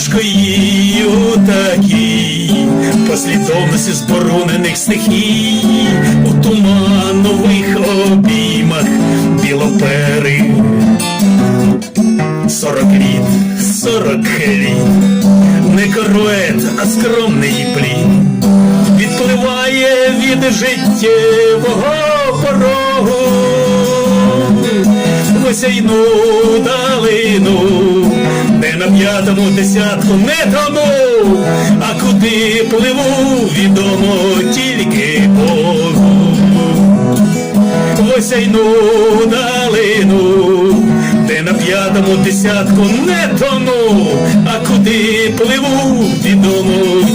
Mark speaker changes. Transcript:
Speaker 1: важкої такій послідовності зборонених стихій. У туманових обіймах білопери. Сорок літ, сорок літ, не корует, а скромний плід відпливає від життєвого порогу. Осяйну на п'ятому десятку не тому, а куди пливу, відомо тільки Богу. Осяйну далину, де на п'ятому десятку не тону, а куди пливу, відомо